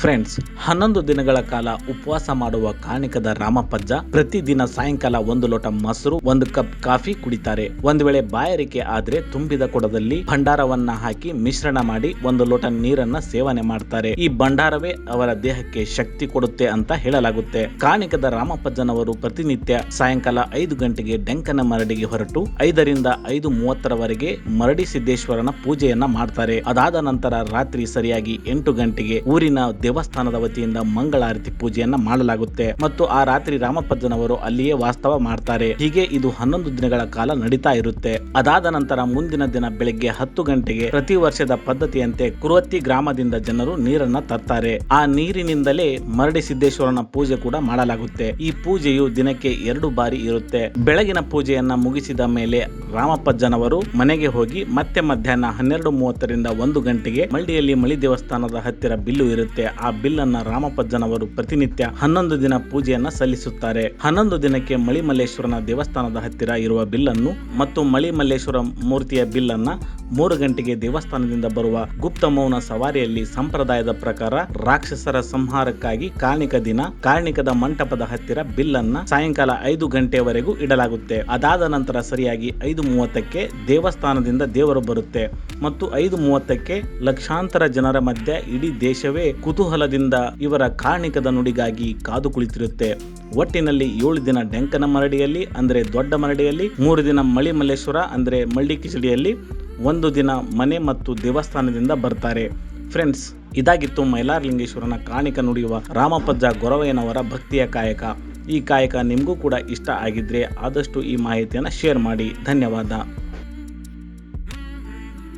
Friends ಹನ್ನೊಂದು ದಿನಗಳ ಕಾಲ ಉಪವಾಸ ಮಾಡುವ ಕಾಣಿಕದ ರಾಮಪ್ಪಜ್ಜ ಪ್ರತಿದಿನ ಸಾಯಂಕಾಲ ಒಂದು ಲೋಟ ಮೊಸರು, ಒಂದು ಕಪ್ ಕಾಫಿ ಕುಡಿತಾರೆ. ಒಂದು ವೇಳೆ ಬಾಯಾರಿಕೆ ಆದ್ರೆ ತುಂಬಿದ ಕೊಡದಲ್ಲಿ ಭಂಡಾರವನ್ನ ಹಾಕಿ ಮಿಶ್ರಣ ಮಾಡಿ ಒಂದು ಲೋಟ ನೀರನ್ನ ಸೇವನೆ ಮಾಡ್ತಾರೆ. ಈ ಭಂಡಾರವೇ ಅವರ ದೇಹಕ್ಕೆ ಶಕ್ತಿ ಕೊಡುತ್ತೆ ಅಂತ ಹೇಳಲಾಗುತ್ತೆ. ಕಾಣಿಕದ ರಾಮಪ್ಪಜ್ಜನವರು ಪ್ರತಿನಿತ್ಯ ಸಾಯಂಕಾಲ ಐದು ಗಂಟೆಗೆ ಡೆಂಕನ ಮರಡಿಗೆ ಹೊರಟು ಐದರಿಂದ ಐದು ಮೂವತ್ತರವರೆಗೆ ಮರಡಿ ಸಿದ್ದೇಶ್ವರನ ಪೂಜೆಯನ್ನ ಮಾಡ್ತಾರೆ. ಅದಾದ ನಂತರ ರಾತ್ರಿ ಸರಿಯಾಗಿ ಎಂಟು ಗಂಟೆಗೆ ಊರಿನ ದೇವಸ್ಥಾನದ ವತಿಯಿಂದ ಮಂಗಳಾರತಿ ಪೂಜೆಯನ್ನ ಮಾಡಲಾಗುತ್ತೆ ಮತ್ತು ಆ ರಾತ್ರಿ ರಾಮಪ್ಪಜ್ಜನವರು ಅಲ್ಲಿಯೇ ವಾಸ್ತವ ಮಾಡ್ತಾರೆ. ಹೀಗೆ ಇದು ಹನ್ನೊಂದು ದಿನಗಳ ಕಾಲ ನಡೀತಾ ಇರುತ್ತೆ. ಅದಾದ ನಂತರ ಮುಂದಿನ ದಿನ ಬೆಳಗ್ಗೆ ಹತ್ತು ಗಂಟೆಗೆ ಪ್ರತಿ ವರ್ಷದ ಪದ್ಧತಿಯಂತೆ ಕುರುವತ್ತಿ ಗ್ರಾಮದಿಂದ ಜನರು ನೀರನ್ನ ತರ್ತಾರೆ. ಆ ನೀರಿನಿಂದಲೇ ಮರಡಿ ಸಿದ್ದೇಶ್ವರನ ಪೂಜೆ ಕೂಡ ಮಾಡಲಾಗುತ್ತೆ. ಈ ಪೂಜೆಯು ದಿನಕ್ಕೆ ಎರಡು ಬಾರಿ ಇರುತ್ತೆ. ಬೆಳಗಿನ ಪೂಜೆಯನ್ನ ಮುಗಿಸಿದ ಮೇಲೆ ರಾಮಪ್ಪಜ್ಜನವರು ಮನೆಗೆ ಹೋಗಿ ಮತ್ತೆ ಮಧ್ಯಾಹ್ನ ಹನ್ನೆರಡು ಮೂವತ್ತರಿಂದ ಒಂದು ಗಂಟೆಗೆ ಮಳ್ಳಿಯಲ್ಲಿ ಮಳಿ ದೇವಸ್ಥಾನದ ಹತ್ತಿರ ಬಿಲ್ಲು ಇರುತ್ತೆ. ಆ ಬಿಲ್ಲನ್ನು ರಾಮಪಜ್ಜನವರು ಪ್ರತಿನಿತ್ಯ ಹನ್ನೊಂದು ದಿನ ಪೂಜೆಯನ್ನು ಸಲ್ಲಿಸುತ್ತಾರೆ. ಹನ್ನೊಂದು ದಿನಕ್ಕೆ ಮಳಿಮಲ್ಲೇಶ್ವರನ ದೇವಸ್ಥಾನದ ಹತ್ತಿರ ಇರುವ ಬಿಲ್ಲನ್ನು ಮತ್ತು ಮಳಿಮಲ್ಲೇಶ್ವರ ಮೂರ್ತಿಯ ಬಿಲ್ಲನ್ನ ಮೂರು ಗಂಟೆಗೆ ದೇವಸ್ಥಾನದಿಂದ ಬರುವ ಗುಪ್ತ ಮೌನ ಸವಾರಿಯಲ್ಲಿ ಸಂಪ್ರದಾಯದ ಪ್ರಕಾರ ರಾಕ್ಷಸರ ಸಂಹಾರಕ್ಕಾಗಿ ಕಾರ್ಣಿಕ ದಿನ, ಕಾರ್ಣಿಕದ ಮಂಟಪದ ಹತ್ತಿರ ಬಿಲ್ಲನ್ನ ಸಾಯಂಕಾಲ ಐದು ಗಂಟೆವರೆಗೂ ಇಡಲಾಗುತ್ತೆ. ಅದಾದ ನಂತರ ಸರಿಯಾಗಿ ಐದು ಮೂವತ್ತಕ್ಕೆ ದೇವಸ್ಥಾನದಿಂದ ದೇವರು ಬರುತ್ತೆ. ಮತ್ತು ಐದು ಮೂವತ್ತಕ್ಕೆ ಲಕ್ಷಾಂತರ ಜನರ ಮಧ್ಯ ಇಡೀ ದೇಶವೇ ಕುತೂಹಲದಿಂದ ಇವರ ಕಾರ್ಣಿಕದ ನುಡಿಗಾಗಿ ಕಾದು ಕುಳಿತಿರುತ್ತೆ. ಒಟ್ಟಿನಲ್ಲಿ ಏಳು ದಿನ ಡೆಂಕನ ಮರಡಿಯಲ್ಲಿ, ಅಂದ್ರೆ ದೊಡ್ಡ ಮರಡಿಯಲ್ಲಿ, ಮೂರು ದಿನ ಮಳಿ ಮಲ್ಲೇಶ್ವರ, ಅಂದ್ರೆ ಮಳ್ಳಿ ಕಿಚಡಿಯಲ್ಲಿ ಒಂದು ದಿನ ಮನೆ ಮತ್ತು ದೇವಸ್ಥಾನದಿಂದ ಬರ್ತಾರೆ. ಫ್ರೆಂಡ್ಸ್, ಇದಾಗಿತ್ತು ಮೈಲಾರಲಿಂಗೇಶ್ವರನ ಕಾಣಿಕ ನುಡಿಯುವ ರಾಮಪ್ಪಜ್ಜ ಗೊರವಯ್ಯನವರ ಭಕ್ತಿಯ ಕಾಯಕ. ಈ ಕಾಯಕ ನಿಮಗೂ ಕೂಡ ಇಷ್ಟ ಆಗಿದ್ರೆ ಆದಷ್ಟು ಈ ಮಾಹಿತಿಯನ್ನು ಶೇರ್ ಮಾಡಿ. ಧನ್ಯವಾದ.